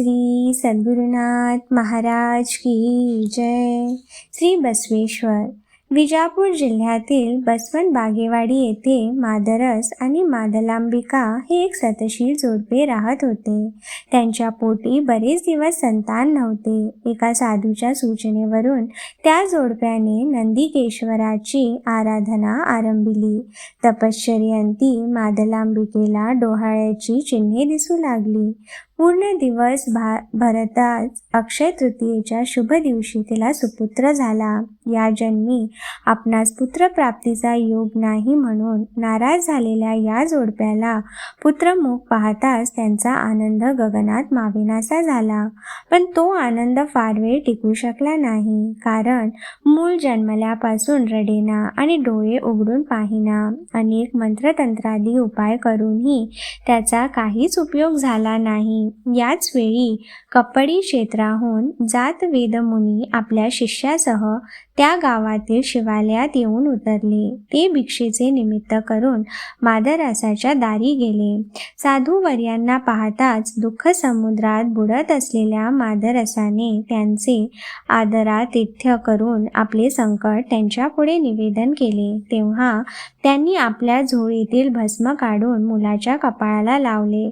श्री सद्गुरुनाथ महाराज की जय. श्री बसवेश्वर. विजापूर जिल्ह्यातील बसवंत बागेवाडी येथे मादरस आणि मादलांबिका हे एक सतशील जोडपे राहत होते. त्यांच्या पोटी बरेच दिवस संतान नव्हते. एका साधूच्या सूचनेवरून त्या जोडप्याने नंदिकेश्वराची आराधना आरंभिली. तपश्चर्यंती मादलांबिकेला डोहाळ्याची चिन्हे दिसू लागली. पूर्ण दिवस भा भरताच अक्षय तृतीयेच्या शुभ दिवशी तिला सुपुत्र झाला. या जन्मी आपणास पुत्रप्राप्तीचा योग नाही म्हणून नाराज झालेल्या या जोडप्याला पुत्रमुख पाहताच त्यांचा आनंद गगनात माविनासा झाला. पण तो आनंद फार वेळ टिकू शकला नाही कारण मूल जन्मल्यापासून रडेना आणि डोळे उघडून पाहिना. अनेक मंत्रतंत्रादी उपाय करूनही त्याचा काहीच उपयोग झाला नाही. याच वेळी कपडी क्षेत्राहून जात वेदमुनी आपल्या शिष्यासह त्या गावातील शिवालयात येऊन उतरले. ते भिक्षेचे निमित्त करून मादरासाच्या दारी गेले. साधूवर्यांना पाहताच दुःख समुद्रात बुडत असलेल्या मादरसाने त्यांचे आदरातिथ्य करून आपले संकट त्यांच्या पुढे निवेदन केले. तेव्हा त्यांनी आपल्या झोळीतील भस्म काढून मुलाच्या कपाळाला लावले.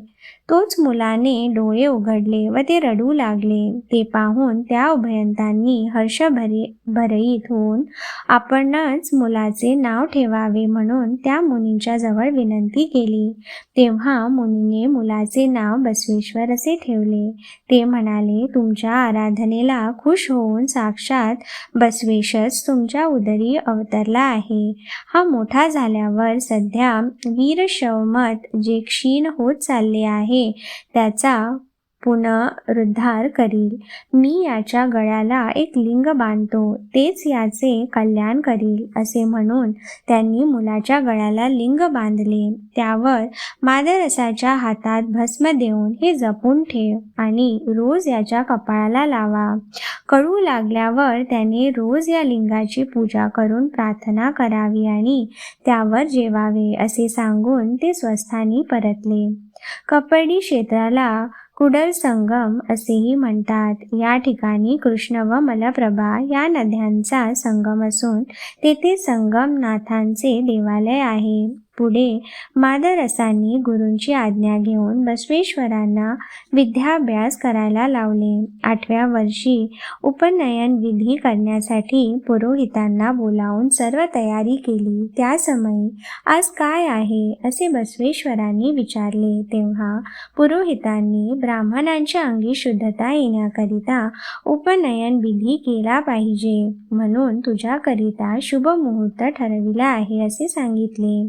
तोच मुलाने डोळे उघडले व ते रडू लागले. ते पाहून त्या उभयंतांनी हर्षभरी भरई होऊन आपणच मुलाचे नाव ठेवावे म्हणून त्या मुनींच्या जवळ विनंती केली. तेव्हा मुनीने मुलाचे नाव बसवेश्वर असे ठेवले. ते म्हणाले तुमच्या आराधनेला खुश होऊन साक्षात बसवेशच तुमच्या उदरी अवतरला आहे. हा मोठा झाल्यावर सध्या वीरशवमत जे क्षीण होत चालले आहे त्याचा पुनरुद्धार करील. मी याच्या गळ्याला एक लिंग बांधतो तेच याचे कल्याण करील असे म्हणून त्यांनी मुलाच्या गळ्याला लिंग बांधले. त्यावर मादरसाच्या हातात भस्म देऊन हे जपून ठेव आणि रोज याच्या कपाळाला लावा. कळू लागल्यावर त्याने रोज या लिंगाची पूजा करून प्रार्थना करावी आणि त्यावर जेवावे असे सांगून ते स्वस्थानी परतले. कपडी क्षेत्राला कुडल संगम असेही म्हणतात. या ठिकाणी कृष्ण व मलप्रभा या नद्यांचा संगम असून तेथे संगमनाथांचे देवालय आहे. पुढे मादरसांनी गुरूंची आज्ञा घेऊन बसवेश्वरांना विद्याभ्यास करायला लावले. आठव्या वर्षी उपनयन विधी करण्यासाठी पुरोहितांना बोलावून सर्व तयारी केली. त्या समयी आज काय आहे? असे बसवेश्वरांनी विचारले. तेव्हा पुरोहितांनी ब्राह्मणांच्या अंगी शुद्धता येण्याकरिता उपनयन विधी केला पाहिजे. म्हणून तुझ्याकरिता शुभ मुहूर्त ठरविला आहे असे सांगितले.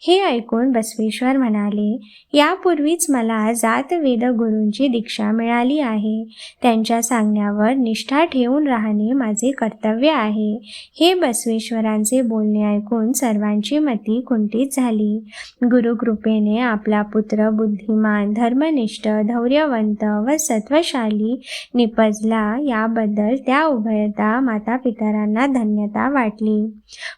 हे ऐकून बसवेश्वर म्हणाले यापूर्वीच मला जातवेद गुरूंची दीक्षा मिळाली आहे. त्यांच्या सांगण्यावर निष्ठा ठेवून राहणे माझे कर्तव्य आहे. हे बसवेश्वरांचे बोलणे ऐकून सर्वांची मती कुंठित झाली. गुरुकृपेने आपला पुत्र बुद्धिमान धर्मनिष्ठ धैर्यवंत व सत्वशाली निपजला. याबद्दल त्या उभयता माता पितरांना धन्यता वाटली.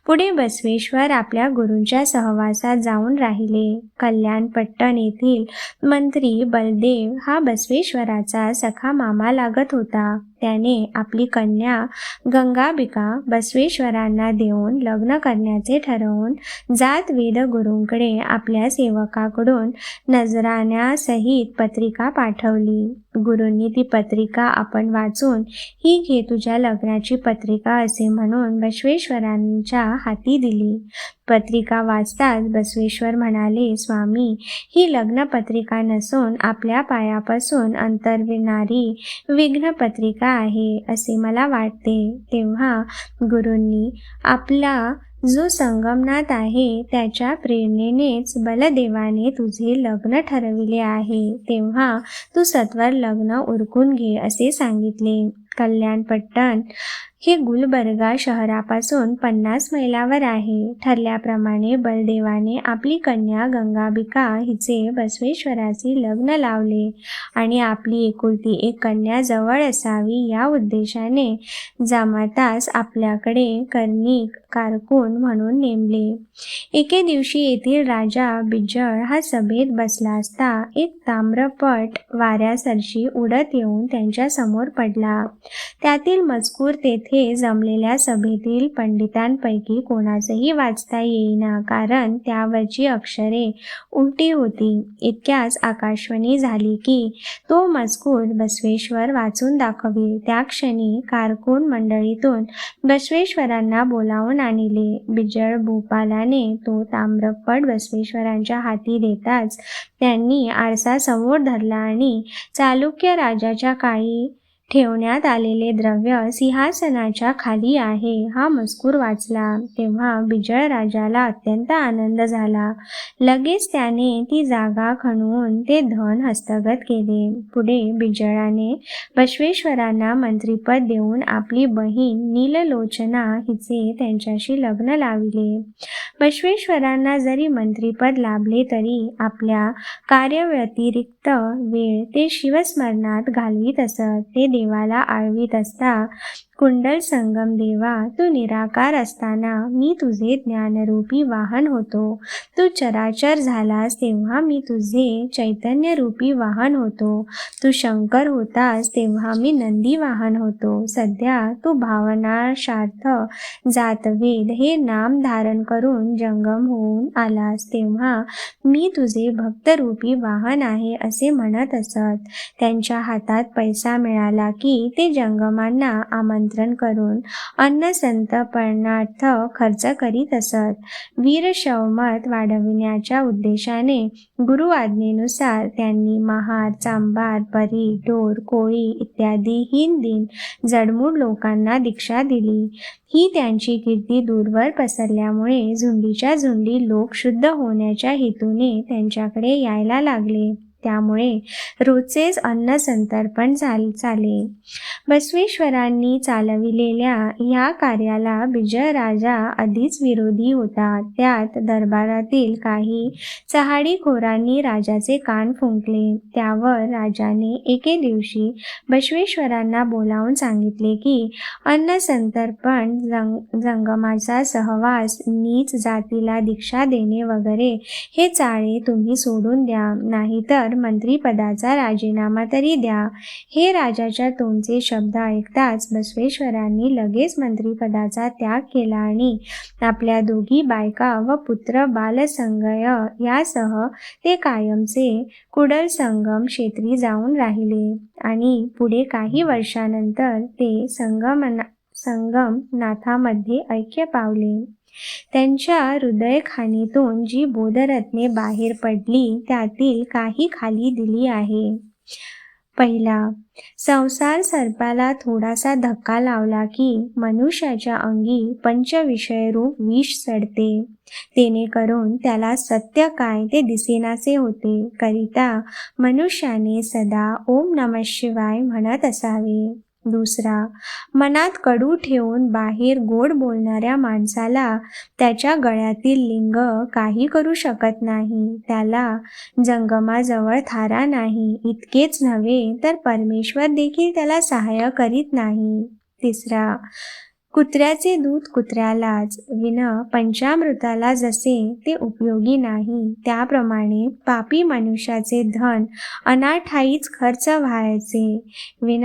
पुढे बसवेश्वर आपल्या गुरूंच्या सहवासात जाऊन राहिले. कल्याणपट्टण येथील मंत्री बलदेव हा बसवेश्वराचा सखा मामा लागत होता. त्याने आपली कन्या गंगाबिका बसवेश्वरांना देऊन लग्न करण्याचे ठरवून जात वेद गुरूंकडे आपल्या सेवकाकडून नजराण्यासहित पत्रिका पाठवली. गुरूंनी ती पत्रिका आपण वाचून ही घे तुझ्या लग्नाची पत्रिका असे म्हणून बसवेश्वरांच्या हाती दिली. पत्रिका वाचताच बसवेश्वर म्हणाले स्वामी ही लग्न पत्रिका नसून आपल्या पायापासून अंतरविणारी विघ्न पत्रिका आहे असे मला वाटते. तेव्हा गुरूंनी आपला जो संगमनाथ आहे त्याच्या प्रेरणेनेच बलदेवाने तुझे लग्न ठरविले आहे. तेव्हा तू सत्वर लग्न उरकून घे असे सांगितले. कल्याणपट्टण हे गुलबर्गा शहरापासून पन्नास मैलावर आहे. ठरल्याप्रमाणे बलदेवाने आपली कन्या गंगाबिका हिचे बसवेश्वराशी लग्न लावले आणि आपली एकुलती एक कन्या जवळ असावी या उद्देशाने जमातास आपल्याकडे कर्णिक कारकून म्हणून नेमले. एके दिवशी येथील राजा बिजळ हा सभेत बसला असता एक ताम्रपट वाऱ्यासरशी उडत येऊन त्यांच्यासमोर पडला. त्यातील मजकूर तेथे जमलेल्या सभेतील पंडितांपैकी कोणाचंही वाचता येईना कारण त्यावरची अक्षरे उलटी होती. इतक्याच आकाशवाणी झाली की तो मजकूर बसवेश्वर वाचून दाखवी त्या क्षणी कारकून मंडळीतून बसवेश्वरांना बोलावून आणले. बिजळ भूपालाने तो ताम्रपट बसवेश्वरांच्या हाती देताच त्यांनी आरसा समोर धरला आणि चालुक्य राजाच्या काळी ठेवण्यात आलेले द्रव्य सिंहासनाच्या खाली आहे. हा मजकूर वाचला. तेव्हा बिजळ राजाला अत्यंत आनंद झाला. लगेच त्याने ती जागा खणून ते धन हस्तगत केले. पुढे बिजळाने बश्वेश्वरांना मंत्रीपद देऊन आपली बहीण नीललोचना हिचे त्यांच्याशी लग्न लाविले. बश्वेश्वरांना जरी मंत्रीपद लाभले तरी आपल्या कार्यव्यतिरिक्त वेळ ते शिवस्मरणात घालवीत असत. ते देवाला आळवीत असता. कुंडल संगम देवा तू निराकार असताना मी तुझे ज्ञानरूपी वाहन होतो. तू चराचर झालास तेव्हा मी तुझे चैतन्यरूपी वाहन होतो. तू शंकर होतास तेव्हा मी नंदी वाहन होतो. सध्या तू भावनाशार्थ जातवेद हे नाम धारण करून जंगम होऊन आलास तेव्हा मी तुझे भक्तरूपी वाहन आहे असे म्हणत असत. त्यांच्या हातात पैसा मिळाला की ते जंगमांना आमंत्रण निमंत्रण करून अन्न संतपणार्थ खर्च करीत असत. वीर शवमत वाढविण्याच्या उद्देशाने गुरु आज्ञेनुसार त्यांनी महार चांबार परी ढोर कोळी इत्यादी हिंदीन जडमूळ लोकांना दीक्षा दिली. ही त्यांची कीर्ती दूरवर पसरल्यामुळे झुंडीच्या झुंडी लोक शुद्ध होण्याच्या हेतूने त्यांच्याकडे यायला लागले. त्यामुळे रोजचेच अन्न संतर्पण झाल चाले. बसवेश्वरांनी चालविलेल्या या कार्याला विजय राजा आधीच विरोधी होता. त्यात दरबारातील काही चहाडीखोरांनी राजाचे कान फुंकले. त्यावर राजाने एके दिवशी बसवेश्वरांना बोलावून सांगितले की अन्न संतर्पण जंग जंगमाचा सहवास नीच जातीला दीक्षा देणे वगैरे हे चाळे तुम्ही सोडून द्या. नाहीतर तर मंत्रीपदाचा राजीनामा तरी द्या. हे राजाच्या तोंडचे शब्द ऐकताच बसवेश्वरांनी लगेच मंत्रीपदाचा त्याग केला आणि आपल्या दोघी बायका व पुत्र बालसंगय यासह ते कायमचे कुडल संगम क्षेत्री जाऊन राहिले आणि पुढे काही वर्षानंतर ते संगमना संगम नाथामध्ये ऐक्य पावले. त्यांच्या हृदयखानीतून जी बोधरत्ने बाहेर पडली त्यातील काही खाली दिली आहे. पहिला संसार सर्पाला थोडासा धक्का लावला की मनुष्याच्या अंगी पंचविषयरूप विष चढते करून त्याला सत्य काय ते दिसेनासे होते. करिता मनुष्याने सदा ओम नम शिवाय म्हणत असावे. दुसरा मनात कडू ठेवून बाहेर गोड बोलणाऱ्या माणसाला त्याच्या गळ्यातील लिंग काही करू शकत नाही. त्याला जंगमाजवळ थारा नाही. इतकेच नव्हे तर परमेश्वर देखील त्याला सहाय्य करीत नाही. तिसरा कुत्र्याचे दूध कुत्र्यालाच विन पंचामृताला जसे ते उपयोगी नाही त्याप्रमाणे पापी मनुष्याचे धन अनाठाईच खर्च व्हायचे. विन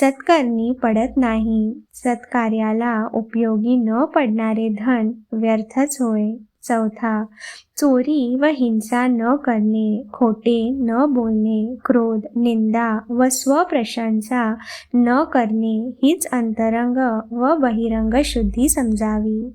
सत्कर्मी पडत नाही. सत्कार्याला उपयोगी न पडणारे धन व्यर्थच होय. चौथा चोरी व हिंसा न करणे खोटे न बोलणे क्रोध निंदा व स्वप्रशंसा न करणे हीच अंतरंग व बहिरंग शुद्धी समजावी.